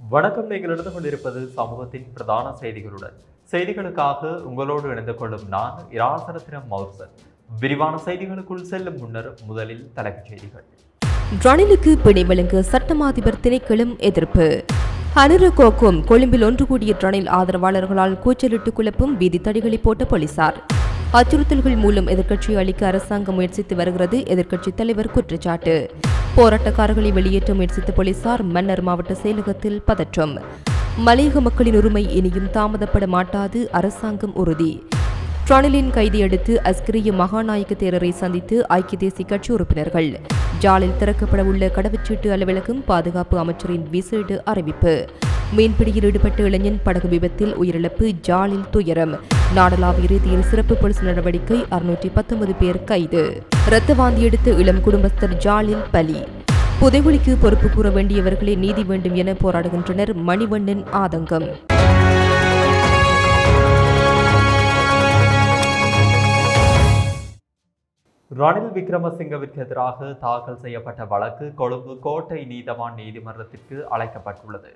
வணக்கம். நீங்கள் எடுத்துக் கொண்டிருப்பது சமூகத்தின் பிரதான செய்திகளுடன். செய்திகளுக்காக உங்களோடு இணைந்து கொள்ளும் நான் இராசரத்தினம் மௌசர் விரிவான செய்திகளுக்குள் செல்லும் முன்னர் முதலில் தலைப்புச் செய்திகள். ரணிலுக்கு பிணை வழங்க சட்டமாதிபர் திணைக்களம் எதிர்ப்பு. அனுரகோக்கும் கொழும்பில் ஒன்று கூடிய ரணில் ஆதரவாளர்களால் கூச்சலிட்டு குழப்பும் வீதி தடிகளை போட்ட போலீசார். அச்சுறுத்தல்கள் மூலம் எதிர்க்கட்சி அளிக்க அரசாங்கம் முயற்சித்து வருகிறது. எதிர்க்கட்சி தலைவர் குற்றச்சாட்டு. போராட்டக்காரர்களை வெளியேற்ற முயற்சித்த போலீசார் மன்னர் மாவட்ட செயலகத்தில் பதற்றம். மலையக மக்களின் உரிமை இனியும் தாமதப்பட மாட்டாது அரசாங்கம் உறுதி. ட்ரானிலின் கைதையடுத்து அஸ்கிரிய மகாநாயக்க தேரரை சந்தித்து ஐக்கிய தேசிய கட்சி உறுப்பினர்கள். ஜாலில் திறக்கப்பட உள்ள கடவுச்சீட்டு அலுவலகம் பாதுகாப்பு அமைச்சரின் விசேட அறிவிப்பு. மீன்பிடியில் ஈடுபட்ட இளைஞன் படகு விபத்தில் உயிரிழப்பு ஜாலில் துயரம். நாடளாவிய ரீதியில் சிறப்பு போலீஸ் நடவடிக்கை அறுநூற்றி பத்தொன்பது பேர் கைது. இரத்த வாந்தி எடுத்த இளம் குடும்பஸ்தர் ஜாலில் பலி. புதைவெளிக்கு பொறுப்பு கூற வேண்டியவர்களே நீதி வேண்டும் என போராடுகின்றனர் மணிவண்ணன் ஆதங்கம். ரணில் விக்ரமசிங்கவிற்கு எதிராக தாக்கல் செய்யப்பட்ட வழக்கு கொழும்பு கோட்டை நீதவான் நீதிமன்றத்திற்கு அழைக்கப்பட்டுள்ளது.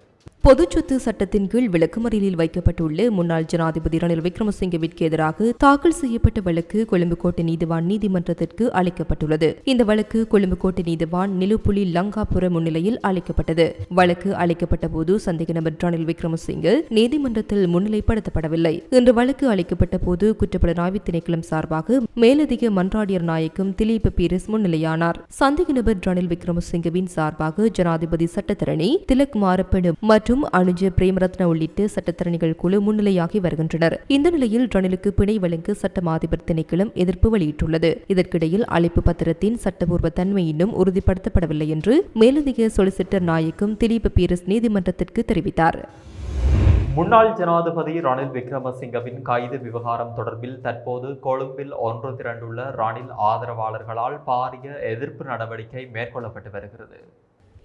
பொதுச்சொத்து சட்டத்தின் கீழ் விளக்குமறியலில் வைக்கப்பட்டுள்ள முன்னாள் ஜனாதிபதி ரணில் விக்ரமசிங்கவிற்கு எதிராக தாக்கல் செய்யப்பட்ட வழக்கு கொழும்பு கோட்டை நீதிவான் நீதிமன்றத்திற்கு அளிக்கப்பட்டுள்ளது. இந்த வழக்கு கொழும்பு கோட்டை நீதிவான் நிலுப்புலி லங்காபுர முன்னிலையில் அளிக்கப்பட்டது. வழக்கு அளிக்கப்பட்ட போது சந்தேக நபர் ரணில் விக்ரமசிங்க நீதிமன்றத்தில் முன்னிலைப்படுத்தப்படவில்லை. இன்று வழக்கு அளிக்கப்பட்ட போது குற்றப்புலனாய்வு திணைக்களம் சார்பாக மேலதிக மன்றாடியர் நாயக்கும் திலீப் பீரிஸ் முன்னிலையானார். சந்தேக நபர் ரணில் விக்ரமசிங்கவின் சார்பாக ஜனாதிபதி சட்டத்தரணி திலக் மாரப்படு மற்றும் அனுஜ பிரேமரத்ன உள்ளிட்ட சட்டத்தரணிகள் குழு முன்னிலையாகி வருகின்றனர். இந்த நிலையில் ரணிலுக்கு பிணை வழங்க சட்ட மாதிபர் திணைக்களம் எதிர்ப்பு வெளியிட்டுள்ளது. இதற்கிடையில் அழைப்பு பத்திரத்தின் சட்டபூர்வ தன்மை இன்னும் உறுதிப்படுத்தப்படவில்லை என்று மேலதிக சொலிசிட்டர் நாயக்கும் திலீப் பீரஸ் நீதிமன்றத்திற்கு தெரிவித்தார். முன்னாள் ஜனாதிபதி ரணில் விக்ரமசிங்கவின் கைது விவகாரம் தொடர்பில் தற்போது கொழும்பில் ஒன்று திரண்டுள்ள ரணில் ஆதரவாளர்களால் பாரிய எதிர்ப்பு நடவடிக்கை மேற்கொள்ளப்பட்டு வருகிறது.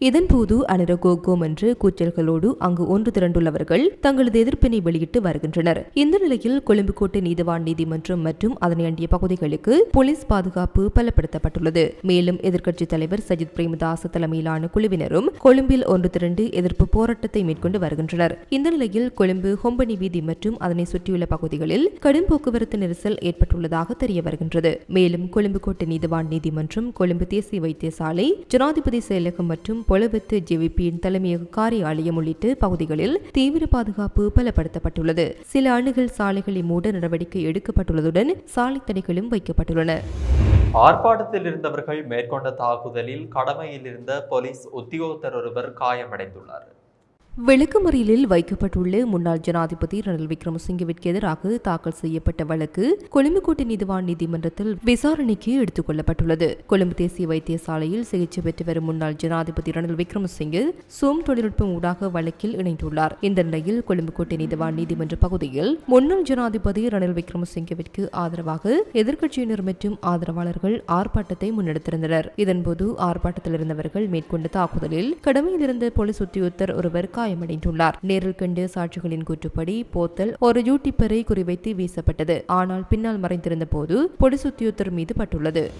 இதன்போது அனுரகோகோம் என்று கூச்சல்களோடு அங்கு ஒன்று திரண்டுள்ளவர்கள் தங்களது எதிர்ப்பினை வெளியிட்டு வருகின்றனர். இந்த நிலையில் கொழும்புக்கோட்டை நீதிவான் நீதிமன்றம் மற்றும் அதனை அண்டிய பகுதிகளுக்கு போலீஸ் பாதுகாப்பு பலப்படுத்தப்பட்டுள்ளது. மேலும் எதிர்க்கட்சித் தலைவர் சஜித் பிரேமதாச தலைமையிலான குழுவினரும் கொழும்பில் ஒன்று திரண்டு எதிர்ப்பு போராட்டத்தை மேற்கொண்டு வருகின்றனர். இந்த நிலையில் கொழும்பு ஹொம்பனி வீதி மற்றும் அதனை சுற்றியுள்ள பகுதிகளில் கடும் போக்குவரத்து நெரிசல் ஏற்பட்டுள்ளதாக தெரிய வருகின்றது. மேலும் கொழும்புக்கோட்டை நீதிவான் நீதிமன்றம் கொழும்பு தேசிய வைத்தியசாலை ஜனாதிபதி செயலகம் மற்றும் பொலவெத்து ஜேவிபியின் தலைமையக காரியாலயம் உள்ளிட்ட பகுதிகளில் தீவிர பாதுகாப்பு பலப்படுத்தப்பட்டுள்ளது. சில அணுகல் சாலைகளை மூட நடவடிக்கை எடுக்கப்பட்டுள்ளதுடன் சாலை தடைகளும் வைக்கப்பட்டுள்ளன. ஆர்ப்பாட்டத்தில் இருந்தவர்கள் மேற்கொண்ட தாக்குதலில் கடமையில் இருந்த போலீஸ் உத்தியோகத்தர் ஒருவர் காயமடைந்துள்ளார். விளக்குமறியலில் வைக்கப்பட்டுள்ள முன்னாள் ஜனாதிபதி ரணில் விக்ரமசிங்கவிற்கு எதிராக தாக்கல் செய்யப்பட்ட வழக்கு கொழும்புக்கோட்டை நீதிவான் நீதிமன்றத்தில் விசாரணைக்கு எடுத்துக் கொள்ளப்பட்டுள்ளது கொழும்பு தேசிய வைத்தியசாலையில் சிகிச்சை பெற்று வரும் முன்னாள் ஜனாதிபதி ரணில் விக்ரமசிங்கே சோம் தொழில்நுட்பம் ஊடாக வழக்கில் இணைந்துள்ளார். இந்த நிலையில் கொழும்புக்கோட்டை நீதிவான் நீதிமன்ற பகுதியில் முன்னாள் ஜனாதிபதி ரணில் விக்ரமசிங்கவிற்கு ஆதரவாக எதிர்க்கட்சியினர் மற்றும் ஆதரவாளர்கள் ஆர்ப்பாட்டத்தை முன்னெடுத்திருந்தனர். இதன்போது ஆர்ப்பாட்டத்தில் இருந்தவர்கள் மேற்கொண்ட தாக்குதலில் கடமையில் இருந்த போலீஸ் உத்தியோகத்தர் ஒருவர் காயமடைந்துள்ளார் நேரில் கண்டு சாட்சிகளின் கூற்றுப்படி போத்தல் ஒரு யூடிப்பரை குறிவைத்து வீசப்பட்டது. ஆனால் பின்னால் மறைந்திருந்த போது போலீஸ் உத்தியோகத்தர் மீது பட்டுள்ளது.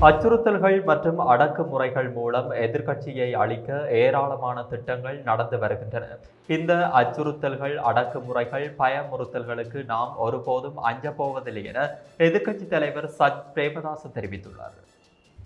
அச்சுறுத்தல்கள் மற்றும் அடக்குமுறைகள் மூலம் எதிர்க்கட்சியை அளிக்க ஏராளமான திட்டங்கள் நடந்து வருகின்றன. இந்த அச்சுறுத்தல்கள் அடக்குமுறைகள் பயமுறுத்தல்களுக்கு நாம் ஒருபோதும் அஞ்சப் போவதில்லை என எதிர்க்கட்சித் தலைவர் சத் பிரேமதாசன் தெரிவித்துள்ளார்.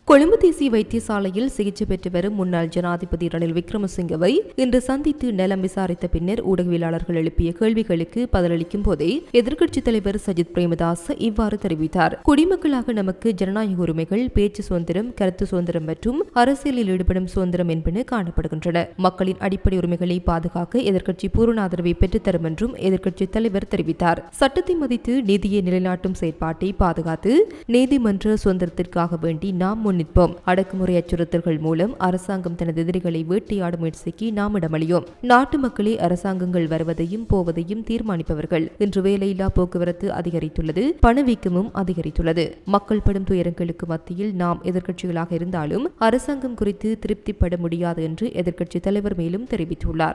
கொழும்பு தேசிய வைத்தியசாலையில் சிகிச்சை பெற்று வரும் முன்னாள் ஜனாதிபதி ரணில் விக்ரமசிங்கவை இன்று சந்தித்து நலம் விசாரித்த பின்னர் ஊடகவியலாளர்கள் எழுப்பிய கேள்விகளுக்கு பதிலளிக்கும் போதே எதிர்க்கட்சித் தலைவர் சஜித் பிரேமதாஸ் இவ்வாறு தெரிவித்தார். குடிமக்களாக நமக்கு ஜனநாயக உரிமைகள் பேச்சு சுதந்திரம் கருத்து சுதந்திரம் மற்றும் அரசியலில் ஈடுபடும் சுதந்திரம் என்பன காணப்படுகின்றன. மக்களின் அடிப்படை உரிமைகளை பாதுகாக்க எதிர்க்கட்சி பூரண ஆதரவை பெற்றுத்தரும் என்றும் எதிர்க்கட்சித் தலைவர் தெரிவித்தார். சட்டத்தை மதித்து நீதியை நிலைநாட்டும் செயற்பாட்டை பாதுகாத்து நீதிமன்ற சுதந்திரத்திற்காக வேண்டி நாம் முன்னிற்போம் அடக்குமுறை அச்சுறுத்தல்கள் மூலம் அரசாங்கம் தனது எதிரிகளை வேட்டையாடும் முயற்சிக்கு நாம் இடமளியோம் நாட்டு மக்களே அரசாங்கங்கள் வருவதையும் போவதையும் தீர்மானிப்பவர்கள். இன்று வேலையில்லா போக்குவரத்து அதிகரித்துள்ளது பணவீக்கமும் அதிகரித்துள்ளது. மக்கள் படும் துயரங்களுக்கு மத்தியில் நாம் எதிர்க்கட்சிகளாக இருந்தாலும் அரசாங்கம் குறித்து திருப்திப்பட முடியாது என்று எதிர்க்கட்சித் தலைவர் மேலும் தெரிவித்துள்ளார்.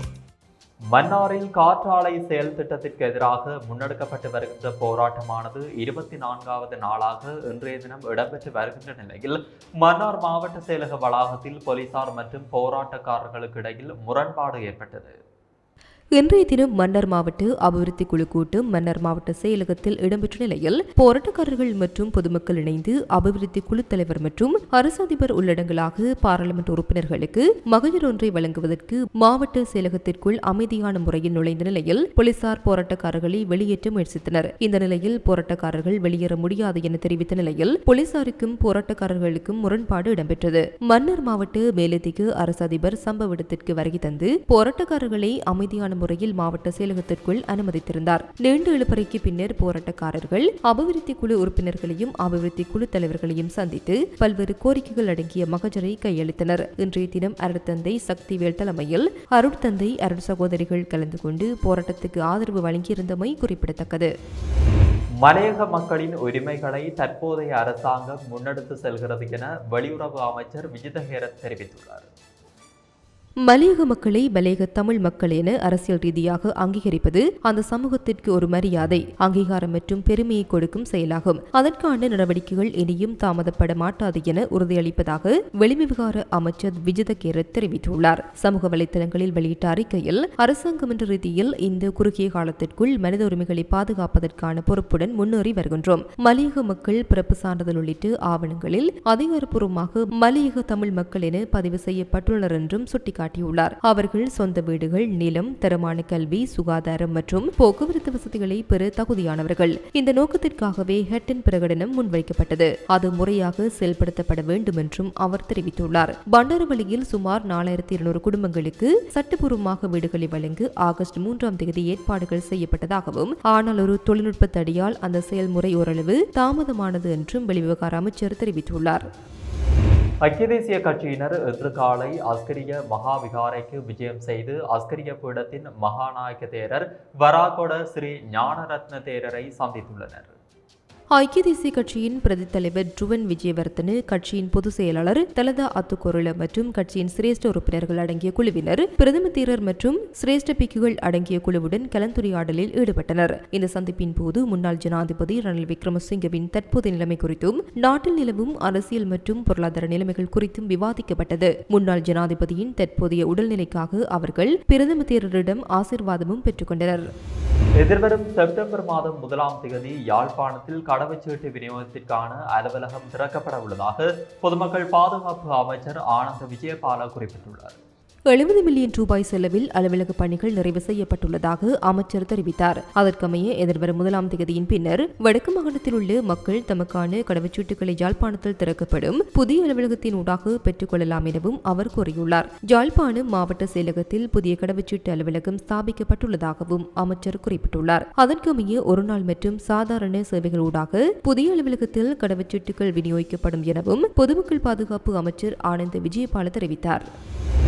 மன்னாரில் காற்றாலை செயல் திட்டத்திற்கு எதிராக முன்னெடுக்கப்பட்டு வருகின்ற போராட்டமானது இருபத்தி நான்காவது நாளாக இன்றைய தினம் இடம்பெற்று வருகின்ற நிலையில் மன்னார் மாவட்ட செயலக வளாகத்தில் போலீசார் மற்றும் போராட்டக்காரர்களுக்கு இடையில் முரண்பாடு ஏற்பட்டது. இன்றைய தினம் மன்னர் மாவட்ட அபிவிருத்தி குழு கூட்டம் மன்னர் மாவட்ட செயலகத்தில் இடம்பெற்ற நிலையில் போராட்டக்காரர்கள் மற்றும் பொதுமக்கள் இணைந்து அபிவிருத்தி குழு தலைவர் மற்றும் அரசு அதிபர் உள்ளடங்கலாக பாராளுமன்ற உறுப்பினர்களுக்கு மகளிர் ஒன்றை வழங்குவதற்கு மாவட்ட செயலகத்திற்குள் அமைதியான முறையில் நுழைந்த நிலையில் போலீசார் போராட்டக்காரர்களை வெளியேற்ற முயற்சித்தனர். இந்த நிலையில் போராட்டக்காரர்கள் வெளியேற முடியாது என தெரிவித்த நிலையில் போலீசாருக்கும் போராட்டக்காரர்களுக்கும் முரண்பாடு இடம்பெற்றது. மன்னர் மாவட்ட மேலதிக அரசு அதிபர் சம்பவ இடத்திற்கு வருகை தந்து போராட்டக்காரர்களை அமைதியான முறையில் மாவட்ட செயலகத்திற்குள் அனுமதித்திருந்தார். நீண்ட இழுப்பறைக்கு பின்னர் போராட்டக்காரர்கள் அபிவிருத்தி குழு உறுப்பினர்களையும் அபிவிருத்தி குழு தலைவர்களையும் சந்தித்து பல்வேறு கோரிக்கைகள் அடங்கிய மகஜரை கையளித்தனர். இன்றைய தினம் அருட்தந்தை சக்திவேல் தலைமையில் அருட்தந்தை அருட் சகோதரிகள் கலந்து கொண்டு போராட்டத்துக்கு ஆதரவு வழங்கியிருந்தமை குறிப்பிடத்தக்கது. மலையக மக்களின் உரிமைகளை தற்போதைய அரசாங்கம் முன்னெடுத்து செல்கிறது என வெளியுறவு அமைச்சர் விஜிதஹேரத் தெரிவித்துள்ளார். மலையக மக்களை மலையக தமிழ் மக்கள் என அரசியல் ரீதியாக அங்கீகரிப்பது அந்த சமூகத்திற்கு ஒரு மரியாதை அங்கீகாரம் மற்றும் பெருமையை கொடுக்கும் செயலாகும். அதற்கான நடவடிக்கைகள் இனியும் தாமதப்பட மாட்டாது என உறுதியளிப்பதாக வெளிவிவகார அமைச்சர் விஜித கேரத் தெரிவித்துள்ளார். சமூக வலைதளங்களில் வெளியிட்ட அறிக்கையில் அரசாங்கம் என்ற ரீதியில் இந்த குறுகிய காலத்திற்குள் மனித உரிமைகளை பாதுகாப்பதற்கான பொறுப்புடன் முன்னேறி வருகின்றோம். மலையக மக்கள் பிறப்பு சான்றிதழ் உள்ளிட்ட ஆவணங்களில் அதிகாரப்பூர்வமாக மலையக தமிழ் மக்கள் என பதிவு செய்யப்பட்டுள்ளனர் என்றும் சுட்டிக்காட்டினார் காட்டியுள்ளார். அவர்கள் சொந்த வீடுகள் நிலம் தரமான கல்வி சுகாதாரம் மற்றும் போக்குவரத்து வசதிகளை பெற தகுதியானவர்கள். இந்த நோக்கத்திற்காகவே ஹெட்டன் பிரகடனம் முன்வைக்கப்பட்டது. அது முறையாக செயல்படுத்தப்பட வேண்டும் என்றும் அவர் தெரிவித்துள்ளார். பண்டாரவளியில் சுமார் நாலாயிரத்தி இருநூறு குடும்பங்களுக்கு சட்டப்பூர்வமாக வீடுகளை வழங்க ஆகஸ்ட் மூன்றாம் தேதி ஏற்பாடுகள் செய்யப்பட்டதாகவும் ஆனால் ஒரு தொழில்நுட்ப தடியால் அந்த செயல்முறை ஓரளவு தாமதமானது என்றும் வெளிவிவகார அமைச்சர் தெரிவித்துள்ளார். ஐக்கிய தேசிய கட்சியினர் இன்று காலை அஸ்கரிய மகாவிகாரைக்கு விஜயம் செய்து அஸ்கரிய பீடத்தின் மகாநாயக தேரர் வராகொட ஸ்ரீ ஞானரத்ன தேரரை சந்தித்துள்ளனர். ஐக்கிய தேசிய கட்சியின் பிரதி தலைவர் ட்ருவன் விஜயவர்த்தனு கட்சியின் பொதுச் செயலாளர் தலதா அத்துக்கொருள மற்றும் கட்சியின் சிரேஷ்ட உறுப்பினர்கள் அடங்கிய குழுவினர் பிரதம தீரர் மற்றும் சிரேஷ்ட பிக்குகள் அடங்கிய குழுவுடன் கலந்துரையாடலில் ஈடுபட்டனர். இந்த சந்திப்பின் போது முன்னாள் ஜனாதிபதி ரணில் விக்ரமசிங்கவின் தற்போதைய நிலைமை குறித்தும் நாட்டில் நிலவும் அரசியல் மற்றும் பொருளாதார நிலைமைகள் குறித்தும் விவாதிக்கப்பட்டது. முன்னாள் ஜனாதிபதியின் தற்போதைய உடல்நிலைக்காக அவர்கள் பிரதம தேரரிடம் ஆசிர்வாதமும் பெற்றுக்கொண்டனர். எதிர்வரும் செப்டம்பர் மாதம் முதலாம் தேதி யாழ்ப்பாணத்தில் கடவுச்சீட்டு விநியோகத்திற்கான அலுவலகம் திறக்கப்பட உள்ளதாக பொதுமக்கள் பாதுகாப்பு அமைச்சர் ஆனந்த விஜயபால குறிப்பிட்டுள்ளார். எழுபது மில்லியன் ரூபாய் செலவில் அலுவலக பணிகள் நிறைவு செய்யப்பட்டுள்ளதாக அமைச்சர் தெரிவித்தார். அதற்கமைய எதிர்வரும் முதலாம் தேதியின் பின்னர் வடக்கு மாகாணத்தில் உள்ள மக்கள் தமக்கான கடவுச்சீட்டுகளை யாழ்ப்பாணத்தில் திறக்கப்படும் புதிய அலுவலகத்தின் ஊடாக பெற்றுக் கொள்ளலாம் எனவும் அவர் கூறியுள்ளார். யாழ்ப்பாணம் மாவட்ட செயலகத்தில் புதிய கடவுச்சீட்டு அலுவலகம் ஸ்தாபிக்கப்பட்டுள்ளதாகவும் அமைச்சர் குறிப்பிட்டுள்ளார். அதற்கமைய ஒருநாள் மற்றும் சாதாரண சேவைகள் ஊடாக புதிய அலுவலகத்தில் கடவுச்சீட்டுகள் விநியோகிக்கப்படும் எனவும் பொதுமக்கள் பாதுகாப்பு அமைச்சர் ஆனந்த் விஜயபால தெரிவித்தார்.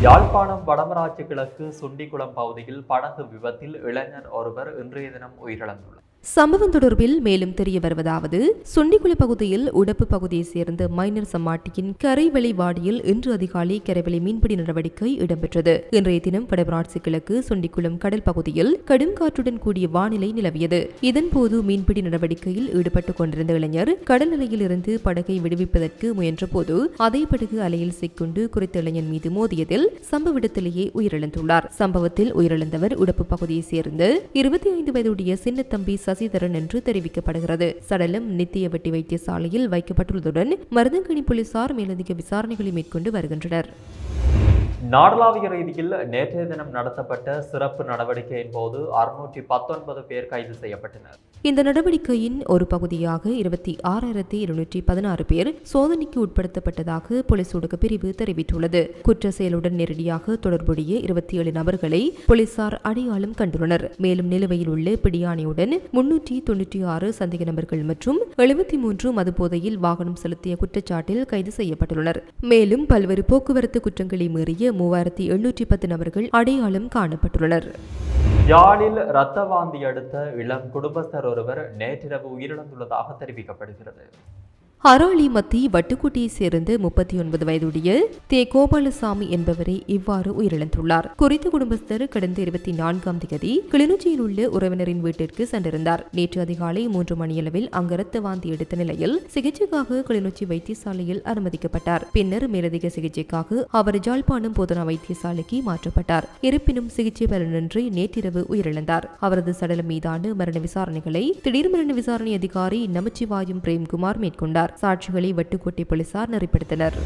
யாழ்ப்பாணம் வடமராட்சி கிழக்கு சுண்டிக்குளம் பகுதியில் படகு விபத்தில் இளைஞர் ஒருவர் இன்றைய தினம் உயிரிழந்துள்ளார். சம்பவம் தொடர்பில் மேலும் தெரிய வருவதாவது சுண்டிக்குளி பகுதியில் உடப்பு பகுதியைச் சேர்ந்த மைனர் சம்மாட்டியின் கரைவெளி வாடியில் இன்று அதிகாலை கரைவெளி மீன்பிடி நடவடிக்கை இடம்பெற்றது. இன்றைய தினம் வடமராட்சி கிழக்கு சுண்டிக்குளம் கடல் பகுதியில் கடும் காற்றுடன் கூடிய வானிலை நிலவியது. இதன்போது மீன்பிடி நடவடிக்கையில் ஈடுபட்டுக் கொண்டிருந்த இளைஞர் கடல் நிலையில் இருந்து படகை விடுவிப்பதற்கு முயன்றபோது அதே படகு அலையில் சிக்கொண்டு குறித்த இளைஞன் மீது மோதியதில் சம்பவ இடத்திலேயே உயிரிழந்துள்ளார். சம்பவத்தில் உயிரிழந்தவர் உடப்பு பகுதியைச் சேர்ந்த இருபத்தி ஐந்து வயதுடைய சின்னத்தம்பி சசிதரன் என்று தெரிவிக்கப்படுகிறது. சடலம் நித்திய வெட்டி வைத்தியசாலையில் வைக்கப்பட்டுள்ளதுடன் மருதங்கனி போலீசார் மேலதிக விசாரணைகளை மேற்கொண்டு வருகின்றனர். நாடளாவிய ரீதியில் நேற்றைய தினம் நடத்தப்பட்ட சிறப்பு நடவடிக்கையின் போது அறுநூற்றி பத்தொன்பது பேர் கைது செய்யப்பட்டனர். இந்த நடவடிக்கையின் ஒரு பகுதியாக இருபத்தி ஆறாயிரத்தி இருநூற்றி பதினாறு பேர் சோதனைக்கு உட்படுத்தப்பட்டதாக போலீஸ் ஊடக பிரிவு தெரிவித்துள்ளது. குற்ற செயலுடன் நேரடியாக தொடர்புடைய இருபத்தி ஏழு நபர்களை போலீசார் அடையாளம் கண்டுள்ளனர். மேலும் நிலுவையில் உள்ள பிடியாணையுடன் முன்னூற்றி தொன்னூற்றி ஆறு சந்தேக நபர்கள் மற்றும் எழுபத்தி மூன்று மதுபோதையில் வாகனம் செலுத்திய குற்றச்சாட்டில் கைது செய்யப்பட்டுள்ளனர். மேலும் பல்வேறு போக்குவரத்து குற்றங்களை மீறிய மூவாயிரத்தி எழுநூற்றி பத்து நபர்கள் அடையாளம் காணப்பட்டுள்ளனர். யாழில் இரத்த வாந்தி அடுத்த இளம் குடும்பஸ்தர் ஒருவர் நேற்றிரவு உயிரிழந்துள்ளதாக தெரிவிக்கப்படுகிறது. அராளி மத்தி சேர்ந்த முப்பத்தி ஒன்பது வயதுடைய தே கோபாலசாமி என்பவரை இவ்வாறு உயிரிழந்துள்ளார். குறித்த குடும்பஸ்தர் கடந்த இருபத்தி நான்காம் தேதி கிளிநொச்சியில் உள்ள உறவினரின் வீட்டிற்கு சென்றிருந்தார். நேற்று அதிகாலை மூன்று மணியளவில் அங்கு வாந்தி எடுத்த நிலையில் சிகிச்சைக்காக கிளிநொச்சி வைத்தியசாலையில் அனுமதிக்கப்பட்டார். பின்னர் மேலதிக சிகிச்சைக்காக அவர் ஜாழ்ப்பாணம் போதனா வைத்தியசாலைக்கு மாற்றப்பட்டார். இருப்பினும் சிகிச்சை பலனின்றி நேற்றிரவு உயிரிழந்தார். அவரது சடலம் மீதான மரண விசாரணைகளை திடீர் மரண விசாரணை அதிகாரி நமச்சிவாயும் பிரேம்குமார் மேற்கொண்டார். சாட்சிகளை வெட்டுக்கோட்டை போலீசார் நெறிப்படுத்தினர்.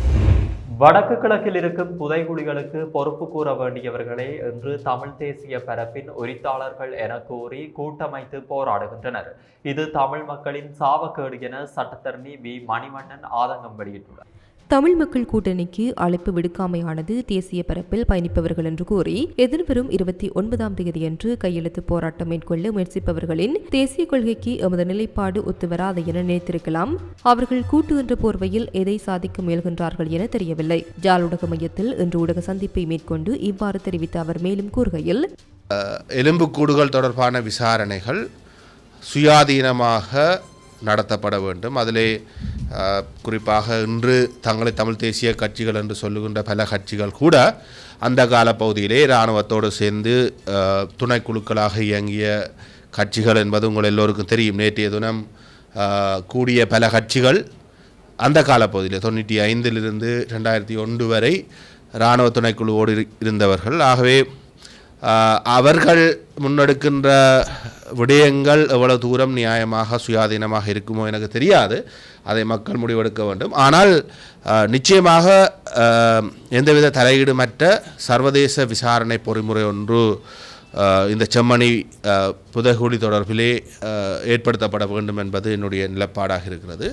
வடக்கு கிழக்கில் இருக்கும் புதைகுழிகளுக்கு பொறுப்பு கூற வேண்டியவர்களே என்று தமிழ் தேசிய பரப்பின் உரித்தாளர்கள் என கூறி கூட்டமைத்து போராடுகின்றனர். இது தமிழ் மக்களின் சாவக்கேடு என சட்டத்தரணி வி மணிவண்ணன் ஆதங்கம் வெளியிட்டுள்ளார். தமிழ் மக்கள் கூட்டணிக்கு அழைப்பு விடுக்காமையானது தேசிய பரப்பில் பயணிப்பவர்கள் என்று கூறி எதிர்வரும் இருபத்தி ஒன்பதாம் தேதியன்று கையெழுத்து போராட்டம் மேற்கொள்ள முயற்சிப்பவர்களின் தேசிய கொள்கைக்கு எமது நிலைப்பாடு ஒத்துவராது என நினைத்திருக்கலாம். அவர்கள் கூட்டு என்ற போர்வையில் எதை சாதிக்க முயல்கின்றார்கள் என தெரியவில்லை. ஜால் ஊடக மையத்தில் இன்று ஊடக சந்திப்பை மேற்கொண்டு இவ்வாறு தெரிவித்த அவர் மேலும் கூறுகையில் எலும்புக்கூடுகள் தொடர்பான விசாரணைகள் சுயாதீனமாக நடத்தப்பட வேண்டும். அதிலே குறிப்பாக இன்று தங்களை தமிழ் தேசிய கட்சிகள் என்று சொல்லுகின்ற பல கட்சிகள் கூட அந்த கால பகுதியிலே இராணுவத்தோடு சேர்ந்து துணைக்குழுக்களாக இயங்கிய கட்சிகள் என்பது உங்கள் எல்லோருக்கும் தெரியும். நேற்றைய தினம் கூடிய பல கட்சிகள் அந்த காலப்பகுதியில் தொண்ணூற்றி ஐந்திலிருந்து ரெண்டாயிரத்தி ஒன்று வரை இராணுவ துணைக்குழுவோடு இருந்தவர்கள். ஆகவே அவர்கள் முன்னெடுக்கின்ற விடயங்கள் எவ்வளவு தூரம் நியாயமாக சுயாதீனமாக இருக்குமோ எனக்கு தெரியாது. அதை மக்கள் முடிவெடுக்க வேண்டும். ஆனால் நிச்சயமாக எந்தவித தலையீடுமற்ற சர்வதேச விசாரணை பொறிமுறை ஒன்று இந்த செம்மணி புதகுடி தொடர்பிலே ஏற்படுத்தப்பட வேண்டும் என்பது என்னுடைய நிலப்பாடாக இருக்கிறது.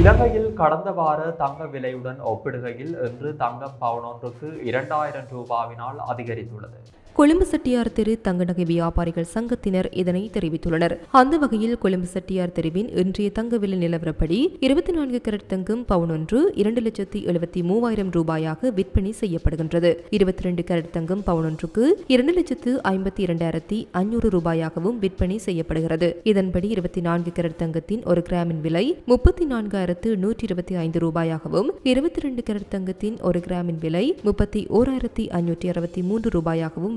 இலங்கையில் கடந்த வார தங்க விலையுடன் ஒப்பிடுகையில் இன்று தங்கம் பவுனொன்றுக்கு இரண்டாயிரம் ரூபாவினால் அதிகரித்துள்ளது. கொழும்பு செட்டியார் தெரு தங்க நகை வியாபாரிகள் சங்கத்தினர் இதனை தெரிவித்துள்ளனர். அந்த வகையில் கொழும்பு செட்டியார் தெருவின் இன்றைய தங்க விலை நிலவரப்படி இருபத்தி நான்கு கரட் தங்கம் பவுன் ஒன்று இரண்டு லட்சத்தி எழுபத்தி மூவாயிரம் ரூபாயாக விற்பனை செய்யப்படுகின்றது. இருபத்தி ரெண்டு கரட் தங்கம் பவுன் ஒன்றுக்கு இரண்டு லட்சத்து ஐம்பத்தி இரண்டாயிரத்தி ஐநூறு ரூபாயாகவும் விற்பனை செய்யப்படுகிறது. இதன்படி இருபத்தி நான்கு கரட் தங்கத்தின் ஒரு கிராமின் விலை முப்பத்தி நான்காயிரத்து நூற்றி இருபத்தி ஐந்து ரூபாயாகவும் இருபத்தி ரெண்டு கரட் தங்கத்தின் ஒரு கிராமின் விலை முப்பத்தி ஓராயிரத்தி ஐநூற்றி அறுபத்தி மூன்று ரூபாயாகவும்